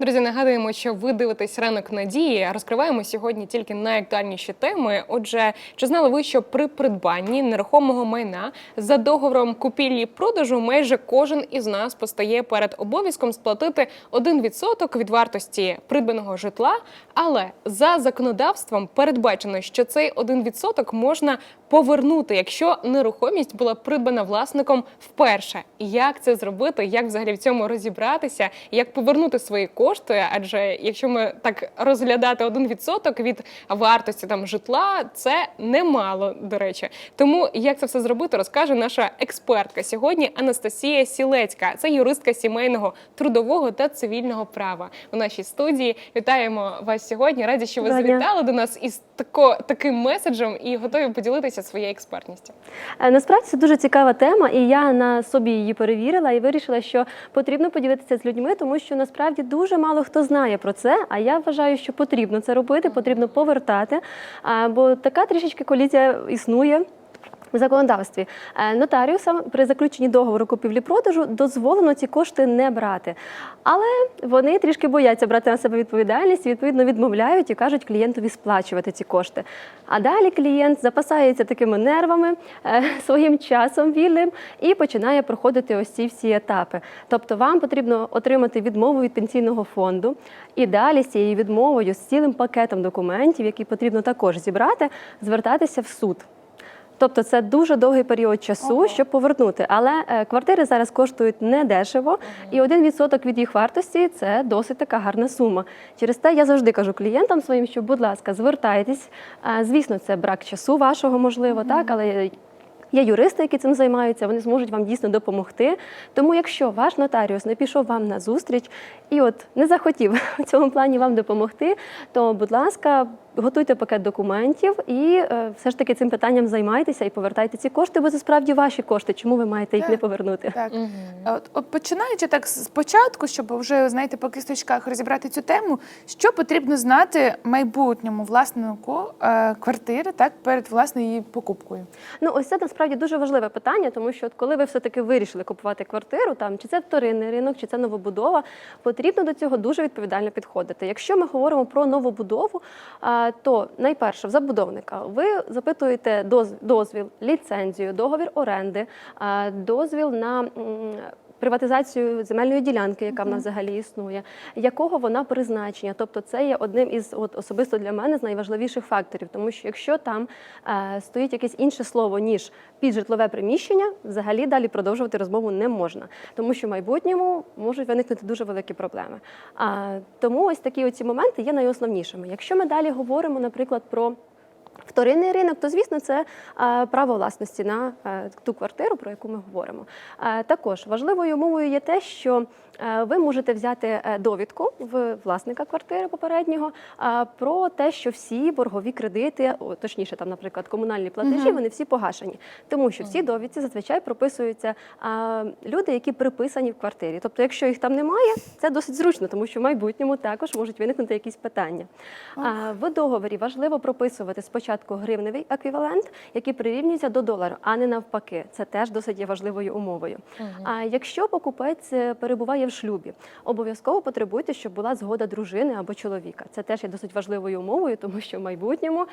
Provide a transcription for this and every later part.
Друзі, нагадуємо, що ви дивитесь ранок надії. Розкриваємо сьогодні тільки найактуальніші теми. Отже, чи знали ви, що при придбанні нерухомого майна за договором купівлі-продажу майже кожен із нас постає перед обов'язком сплатити 1% від вартості придбаного житла, але за законодавством передбачено, що цей 1% можна повернути, якщо нерухомість була придбана власником вперше. Як це зробити? Як взагалі в цьому розібратися? Як повернути свої кошти? Адже якщо ми так розглядати 1% від вартості там житла, це немало, до речі. Тому як це все зробити, розкаже наша експертка сьогодні Анастасія Сілецька. Це юристка сімейного, трудового та цивільного права у нашій студії. Вітаємо вас сьогодні. Раді, що ви завітали до нас із тако, таким меседжем і готові поділитися своєю експертністю. Е, Насправді це дуже цікава тема, і я на собі її перевірила і вирішила, що потрібно поділитися з людьми, тому що насправді дуже мало хто знає про це. А я вважаю, що потрібно це робити, потрібно повертати. Бо така трішечки колізія існує. В законодавстві Е, нотаріусам при заключенні договору купівлі-продажу дозволено ці кошти не брати, але вони трішки бояться брати на себе відповідальність, відповідно відмовляють і кажуть клієнтові сплачувати ці кошти. А далі клієнт запасається такими нервами, е, своїм часом вільним і починає проходити ось ці всі етапи. Тобто вам потрібно отримати відмову від пенсійного фонду і далі з цією відмовою, з цілим пакетом документів, які потрібно також зібрати, звертатися в суд. Тобто це дуже довгий період часу, Ого. щоб повернути. Але е, квартири зараз коштують недешево, і 1% від їх вартості це досить така гарна сума. Через те я завжди кажу клієнтам своїм, що, будь ласка, звертайтесь. Е, Звісно, це брак часу вашого, можливо, так, але. Є юристи, які цим займаються, вони зможуть вам дійсно допомогти. Тому, якщо ваш нотаріус не пішов вам на зустріч і от не захотів в цьому плані вам допомогти, то, будь ласка, готуйте пакет документів і е, все ж таки цим питанням займайтеся і повертайте ці кошти, бо це справді ваші кошти. Чому ви маєте їх Так. не повернути? Так. От, от починаючи так спочатку, щоб вже знаєте, по кісточках розібрати цю тему, що потрібно знати майбутньому власнику е, квартири так перед власною її покупкою. Ну, ось це насправді дуже важливе питання, тому що от коли ви все-таки вирішили купувати квартиру, там чи це вторинний ринок, чи це новобудова, потрібно до цього дуже відповідально підходити. Якщо ми говоримо про новобудову, то найперше в забудовника ви запитуєте доз- дозвіл, ліцензію, договір оренди, дозвіл на. Приватизацію земельної ділянки, яка в нас взагалі існує, якого вона призначення, тобто це є одним із от особисто для мене з найважливіших факторів, тому що якщо там е, стоїть якесь інше слово ніж піджитлове приміщення, взагалі далі продовжувати розмову не можна, тому що в майбутньому можуть виникнути дуже великі проблеми. А, тому ось такі оці моменти є найосновнішими. Якщо ми далі говоримо, наприклад, про Вторинний ринок, то звісно, це е, право власності на е, ту квартиру, про яку ми говоримо. Е, також важливою умовою є те, що ви можете взяти е, довідку в власника квартири попереднього е, про те, що всі боргові кредити, точніше, там, наприклад, комунальні платежі, вони всі погашені. Тому що в цій довідці зазвичай прописуються е, люди, які приписані в квартирі. Тобто, якщо їх там немає, це досить зручно, тому що в майбутньому також можуть виникнути якісь питання. А, В договорі важливо прописувати спочатку гривневий еквівалент, який прирівнюється до долару, а не навпаки. Це теж досить є важливою умовою. А якщо покупець е, перебуває в шлюбі, обов'язково потребуйте, щоб була згода дружини або чоловіка. Це теж є досить важливою умовою, тому що в майбутньому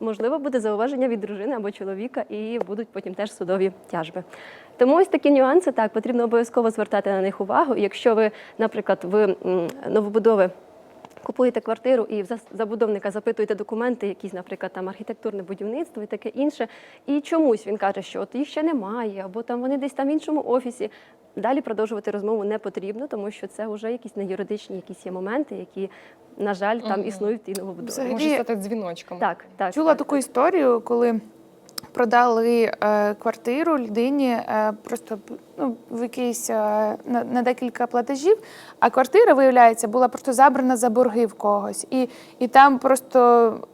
можливо буде зауваження від дружини або чоловіка, і будуть потім теж судові тяжби. Тому ось такі нюанси так потрібно обов'язково звертати на них увагу. Якщо ви, наприклад, м, новобудови купуєте квартиру і в забудовника запитуєте документи, якісь, наприклад, там архітектурне будівництво і таке інше, і чомусь він каже, що от їх ще немає, або там вони десь там в іншому офісі. Далі продовжувати розмову не потрібно, тому що це вже якісь неюридичні якісь є моменти, які, на жаль, там угу. існують і новобудови. Може стати дзвіночком. Так, так. Чула так, таку так. історію, коли продали е, квартиру людині е, просто ну, в якийсь е, на, на декілька платежів, а квартира, виявляється, була просто забрана за борги в когось. І, і там просто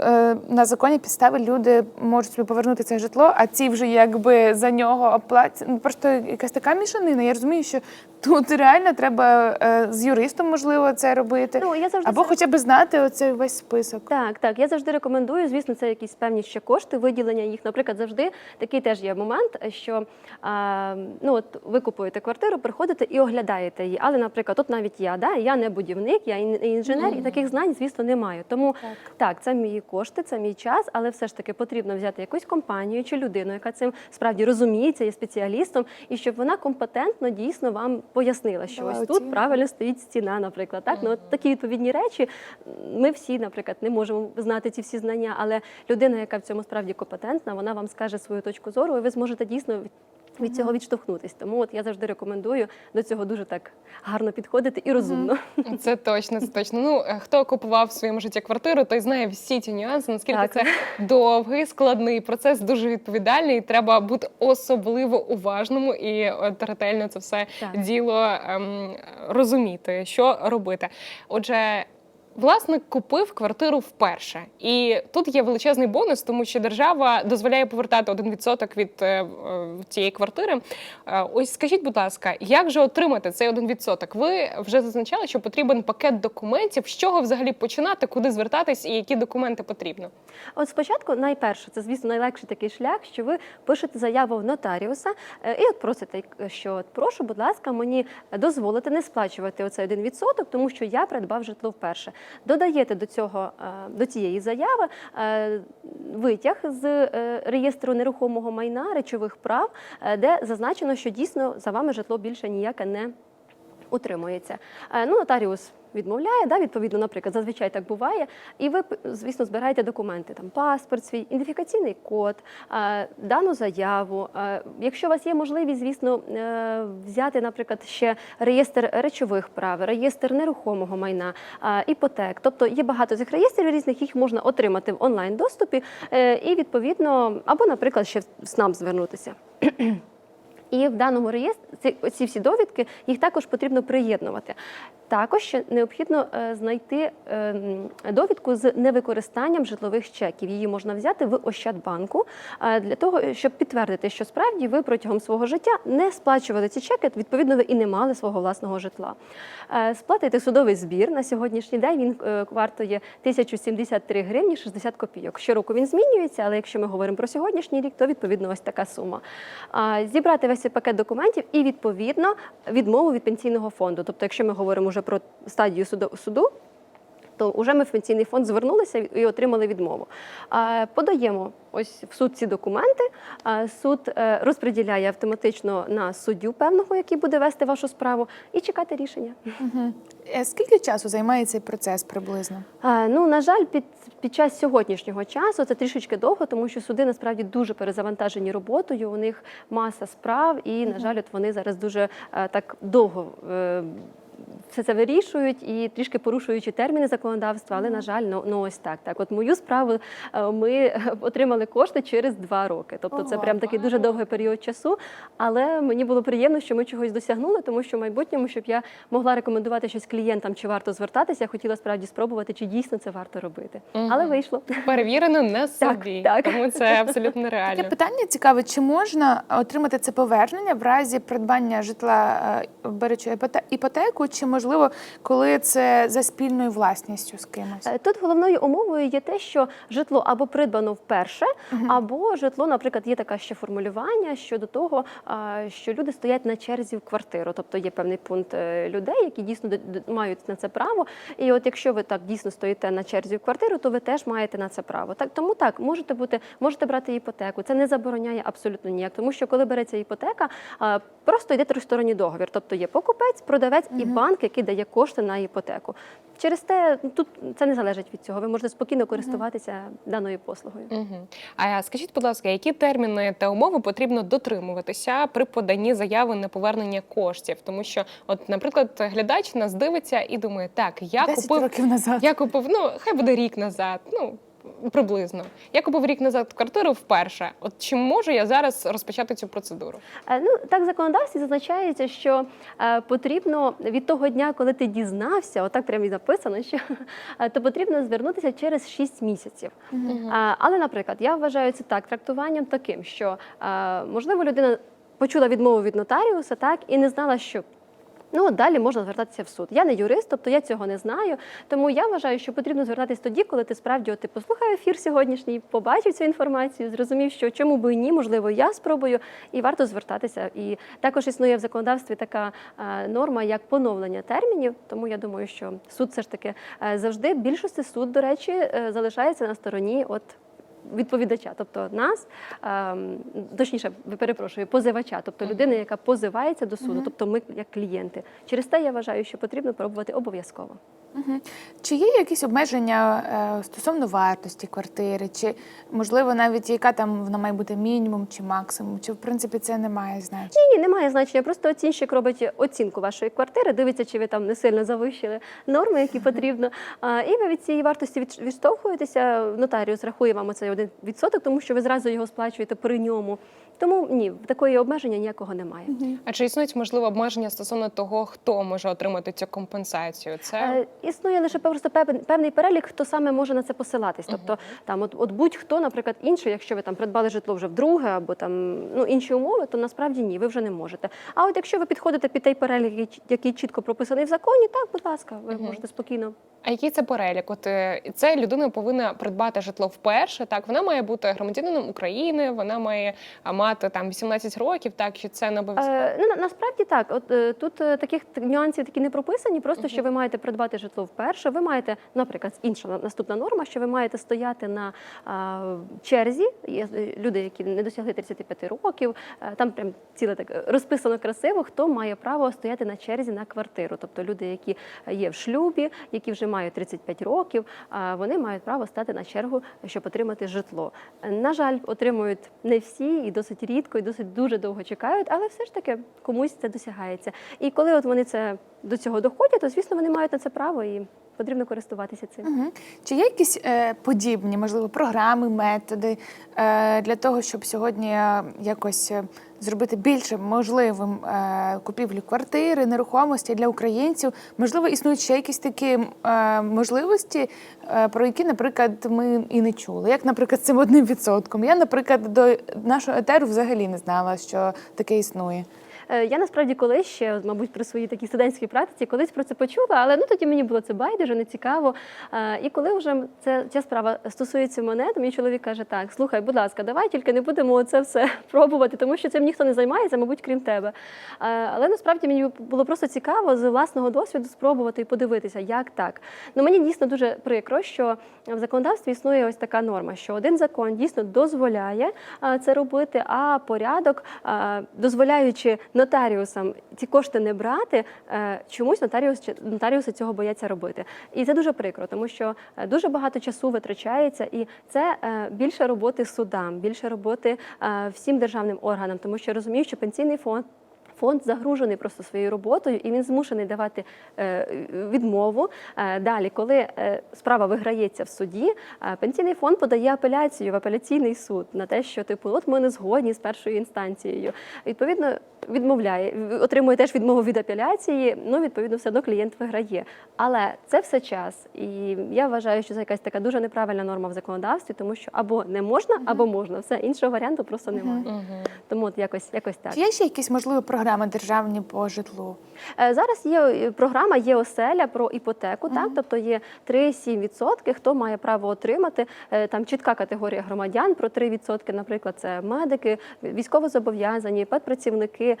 е, на законі підстави люди можуть собі повернути це житло, а ці вже якби за нього оплатять. Ну, просто якась така мішанина. Я розумію, що тут реально треба е, з юристом, можливо, це робити. Ну, я завжди Або це- хоча б знати оцей весь список. Так, так. Я завжди рекомендую. Звісно, це якісь певні ще кошти, виділення їх. Наприклад, завжди такий теж є момент. що ну, от ви купуєте квартиру, приходите і оглядаєте її. Але, наприклад, от навіть я, да, я не будівник, я ін- інженер, і таких знань, звісно, не маю. Тому Так. так, це мої кошти, це мій час, але все ж таки потрібно взяти якусь компанію чи людину, яка цим справді розуміється, є спеціалістом, і щоб вона компетентно дійсно вам пояснила, що Дала ось оцінку. тут правильно стоїть стіна, наприклад. Так, ну от такі відповідні речі. Ми всі, наприклад, не можемо знати ці всі знання, але людина, яка в цьому справді компетентна, вона вам скаже свою точку зору, і ви зможете дійсно від- цього відштовхнутись. Тому от я завжди рекомендую до цього дуже так гарно підходити і розумно. Це точно, це точно. Ну е, хто купував в своєму житті квартиру, той знає всі ці нюанси. Наскільки Так. це довгий, складний процес, дуже відповідальний. і Треба бути особливо уважному і от ретельно це все Так. діло ем, розуміти, що робити. Отже. Власник купив квартиру вперше, і тут є величезний бонус, тому що держава дозволяє повертати 1% від е, е, цієї квартири. Е, Ось скажіть, будь ласка, як же отримати цей 1%? Ви вже зазначали, що потрібен пакет документів. З чого взагалі починати, куди звертатись і які документи потрібно? От спочатку, найперше, це звісно найлегший такий шлях, що ви пишете заяву в нотаріуса е, і от просите, що от прошу, будь ласка, мені дозволити не сплачувати оцей 1%, тому що я придбав житло вперше. Додаєте до цього е, до цієї заяви е, витяг з е, реєстру нерухомого майна, речових прав, де зазначено, що дійсно за вами житло більше ніяке не утримується. Е, Ну, нотаріус відмовляє, да, відповідно, наприклад, зазвичай так буває. І ви, звісно, збираєте документи, там паспорт свій, ідентифікаційний код, е, дану заяву. Е, Якщо у вас є можливість, звісно, взяти, наприклад, ще реєстр речових прав, реєстр нерухомого майна, іпотек. Тобто є багато цих реєстрів різних, їх можна отримати в онлайн доступі і відповідно, або, наприклад, ще в СНАП звернутися. І в даному реєстрі ці, ці всі довідки їх також потрібно приєднувати. Також необхідно е, знайти е, довідку з невикористанням житлових чеків. Її можна взяти в Ощадбанку е, для того, щоб підтвердити, що справді ви протягом свого життя не сплачували ці чеки, відповідно, ви і не мали свого власного житла. Сплатити судовий збір на сьогоднішній день він вартує 1073 гривні 60 копійок. Щороку він змінюється, але якщо ми говоримо про сьогоднішній рік, то відповідно ось така сума. Зібрати весь пакет документів і відповідно відмову від пенсійного фонду. Тобто, якщо ми говоримо вже про стадію суду, то вже ми в пенсійний фонд звернулися і отримали відмову. Подаємо ось в суд ці документи. Суд е, розподіляє автоматично на суддю певного, який буде вести вашу справу, і чекати рішення. Е, Скільки часу займає цей процес приблизно? Ну, на жаль, під, під час сьогоднішнього часу це трішечки довго, тому що суди насправді дуже перезавантажені роботою. У них маса справ, і, на жаль, от вони зараз дуже е, так довго. Е, Все це вирішують і трішки порушуючи терміни законодавства, але на жаль, ну, ну ось так. Так, от мою справу е, ми отримали кошти через два роки. Тобто, це прям такий дуже довгий період часу. Але мені було приємно, що ми чогось досягнули, тому що в майбутньому, щоб я могла рекомендувати щось клієнтам, чи варто звертатися, я хотіла справді спробувати, чи дійсно це варто робити. Але вийшло. Перевірено на собі, так. тому це абсолютно реально. Таке питання цікаве, чи можна отримати це повернення в разі придбання житла, е, беручи іпотеку, чи можливо, коли це за спільною власністю з кимось? Е, Тут головною умовою є те, що житло або придбано вперше, або житло, наприклад, є таке ще формулювання щодо того, що люди стоять на черзі в квартиру. Тобто є певний пункт е, людей, які дійсно мають на це право. І от якщо ви так дійсно стоїте на черзі в квартиру, то ви теж маєте на це право. Так тому так можете бути, можете брати іпотеку. Це не забороняє абсолютно ніяк, тому що коли береться іпотека, просто йде тристоронній договір. Тобто є покупець, продавець і банк, який дає кошти на іпотеку. Через те ну, тут це не залежить від цього. Ви можете спокійно користуватися даною послугою. Угу. А скажіть, будь ласка, які терміни та умови потрібно дотримуватися при поданні заяви на повернення коштів? Тому що, от, наприклад, глядач нас дивиться і думає, так, я 10 купив років назад. Я купив, ну хай буде рік назад. Ну приблизно. Я купив рік назад квартиру вперше. От чи можу я зараз розпочати цю процедуру? Е, Ну так в законодавстві зазначається, що е, потрібно від того дня, коли ти дізнався, отак прямо і написано, що е, то потрібно звернутися через 6 місяців. Е, Але, наприклад, я вважаю це так трактуванням таким, що можливо людина почула відмову від нотаріуса, так і не знала, що Ну далі можна звертатися в суд. Я не юрист, тобто я цього не знаю. Тому я вважаю, що потрібно звертатись тоді, коли ти справді от, ти послухав ефір сьогоднішній, побачив цю інформацію, зрозумів, що чому би і ні, можливо, я спробую, і варто звертатися. І також існує в законодавстві така е, норма, як поновлення термінів. Тому я думаю, що суд все ж таки е, завжди більшості суд, до речі, е, залишається на стороні от. Відповідача, тобто нас, ем, точніше, перепрошую, позивача, тобто людина, яка позивається до суду, тобто ми як клієнти. Через те я вважаю, що потрібно пробувати обов'язково. Мгм. Чи є якісь обмеження е, стосовно вартості квартири, чи можливо навіть яка там вона має бути мінімум чи максимум, чи в принципі це не має значення? Ні, ні, немає значення. Просто оцінщик робить оцінку вашої квартири, дивиться, чи ви там не сильно завищили норми, які потрібно. І ви від цієї вартості відштовхуєтеся. Нотаріус рахує вам оцей один відсоток, тому що ви зразу його сплачуєте при ньому. Тому ні, такої обмеження ніякого немає. А чи існують можливо обмеження стосовно того, хто може отримати цю компенсацію? Це Е, Існує лише просто пев- певний перелік, хто саме може на це посилатись. Тобто там, от, от будь-хто, наприклад, інший, якщо ви там придбали житло вже вдруге або там ну інші умови, то насправді ні, ви вже не можете. А от якщо ви підходите під той перелік, який- чітко прописаний в законі, так, будь ласка, ви можете спокійно. А який це перелік? От е, це людина повинна придбати житло вперше. Так вона має бути громадянином України, вона має а, мати там 18 років. Так чи це не обов'язково? Е, ну, на- насправді так. От е, тут е, таких т- нюансів такі не прописані. Просто що ви маєте придбати житло вперше. Ви маєте, наприклад, інша на- наступна норма, що ви маєте стояти на а, черзі. Є е, люди, які не досягли 35 років. е, Там прям ціле так е, розписано красиво, хто має право стояти на черзі на квартиру. Тобто люди, які є в шлюбі, які вже мають 35 років, а, вони мають право стати на чергу, щоб отримати житло. Е, На жаль, отримують не всі і досить рідко, і досить дуже довго чекають, але все ж таки комусь це досягається. І коли от вони це до цього доходять, то звісно вони мають на це право і потрібно користуватися цим. Мгм. Чи є якісь е, подібні, можливо, програми, методи е, для того, щоб сьогодні е, якось е, зробити більше можливим е, купівлю квартири, нерухомості для українців? Можливо, існують ще якісь такі е, можливості, е, про які, наприклад, ми і не чули. Як, наприклад, з цим одним відсотком. Я, наприклад, до нашого етеру взагалі не знала, що таке існує. Е, Я насправді колись ще, мабуть, при своїй такій студентській практиці колись про це почула, але ну тоді мені було це байдуже, не цікаво. Е, І коли вже це ця справа стосується мене, то мій чоловік каже: так, слухай, будь ласка, давай тільки не будемо це все пробувати, тому що цим ніхто не займається, мабуть, крім тебе. Е, Але насправді мені було просто цікаво з власного досвіду спробувати і подивитися, як так. Ну мені дійсно дуже прикро, що в законодавстві існує ось така норма, що один закон дійсно дозволяє це робити, а порядок, дозволяючи нотаріусам ці кошти не брати, е, чомусь нотаріус, нотаріуси цього бояться робити. І це дуже прикро, тому що е, дуже багато часу витрачається, і це е, більше роботи судам, більше роботи всім державним органам, тому що розумію, що пенсійний фонд. Фонд загружений просто своєю роботою, і він змушений давати е, відмову. Е, далі, коли е, справа виграється в суді, пенсійний фонд подає апеляцію в апеляційний суд на те, що типу, от ми не згодні з першою інстанцією. Відповідно, відмовляє, отримує теж відмову від апеляції. Ну, відповідно, все одно клієнт виграє. Але це все час. І я вважаю, що це якась така дуже неправильна норма в законодавстві, тому що або не можна, або можна. Все іншого варіанту просто немає. Тому от якось, якось так. Чи є ще якісь можливі програми державні по житлу? Е, Зараз є е, програма є оселя про іпотеку, так тобто є 3-7%, хто має право отримати. Е, Там чітка категорія громадян про 3%, наприклад, це медики, військовозобов'язані, педпрацівники.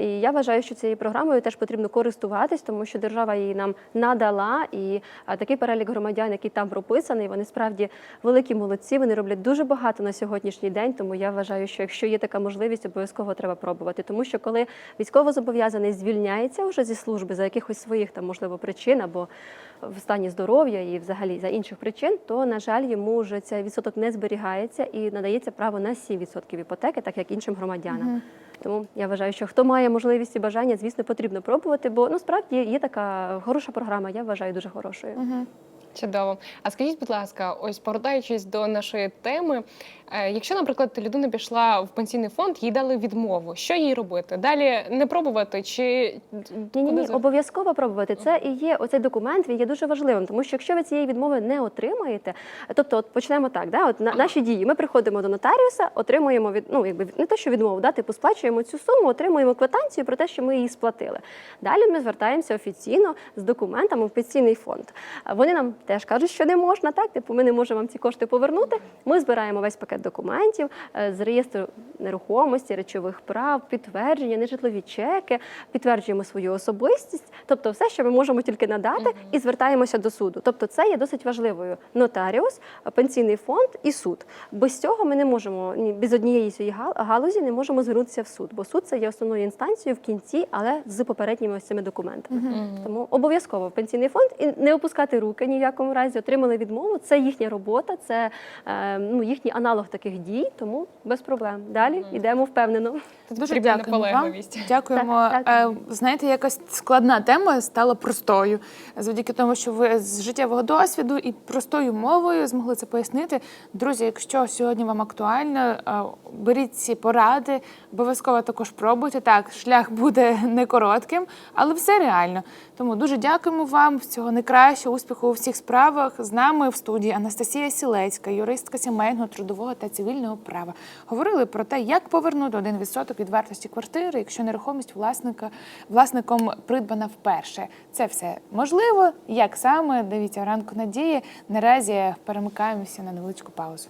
І я вважаю, що цією програмою теж потрібно користуватись, тому що держава її нам надала. І такий перелік громадян, який там прописаний, вони справді великі молодці. Вони роблять дуже багато на сьогоднішній день. Тому я вважаю, що якщо є така можливість, обов'язково треба пробувати. Тому що коли військовозобов'язаний звільняється вже зі служби за якихось своїх там можливо причин або в стані здоров'я і взагалі за інших причин, то на жаль йому вже цей відсоток не зберігається і надається право на 7% іпотеки, так як іншим громадянам. Тому я вважаю, що хто має можливість і бажання, звісно, потрібно пробувати, бо ну справді є така хороша програма. Я вважаю дуже хорошою. Чудово. А скажіть, будь ласка, ось повертаючись до нашої теми, е, якщо, наприклад, людина пішла в пенсійний фонд, їй дали відмову, що їй робити? Далі не пробувати чи Ні, ні, ні, обов'язково пробувати. Це і є оцей документ. Він є дуже важливим, тому що якщо ви цієї відмови не отримаєте, тобто, от почнемо так, да, от на, наші дії. Ми приходимо до нотаріуса, отримуємо від ну якби не те, що відмову, да, типу сплачуємо цю суму, отримуємо квитанцію про те, що ми її сплатили. Далі ми звертаємося офіційно з документами в пенсійний фонд. Вони нам теж кажуть, що не можна, так типу, ми не можемо вам ці кошти повернути. Ми збираємо весь пакет документів е, з реєстру нерухомості, речових прав, підтвердження, нежитлові чеки, підтверджуємо свою особистість, тобто все, що ми можемо тільки надати, і звертаємося до суду. Тобто, це є досить важливою нотаріус, пенсійний фонд і суд. Без цього ми не можемо ні без однієї цієї галузі не можемо звернутися в суд, бо суд це є основною інстанцією в кінці, але з попередніми ось цими документами. Тому обов'язково в пенсійний фонд і не опускати руки ні в якому разі. Отримали відмову. Це їхня робота, це е, ну їхній аналог таких дій. Тому без проблем. Далі йдемо впевнено. Дуже дякуємо вам. наполегливість. Дякуємо. Так, дякую. Е, Знаєте, якась складна тема стала простою завдяки тому, що ви з життєвого досвіду і простою мовою змогли це пояснити. Друзі, якщо сьогодні вам актуально, е, беріть ці поради, обов'язково також пробуйте. Так, шлях буде не коротким, але все реально. Тому дуже дякуємо вам. Всього найкращого, успіху у всіх справах. З нами в студії Анастасія Сілецька, юристка сімейного, трудового та цивільного права. Говорили про те, як повернути 1% від вартості квартири, якщо нерухомість власника власником придбана вперше. Це все можливо. Як саме дивіться ранку надії. Наразі перемикаємося на невеличку паузу.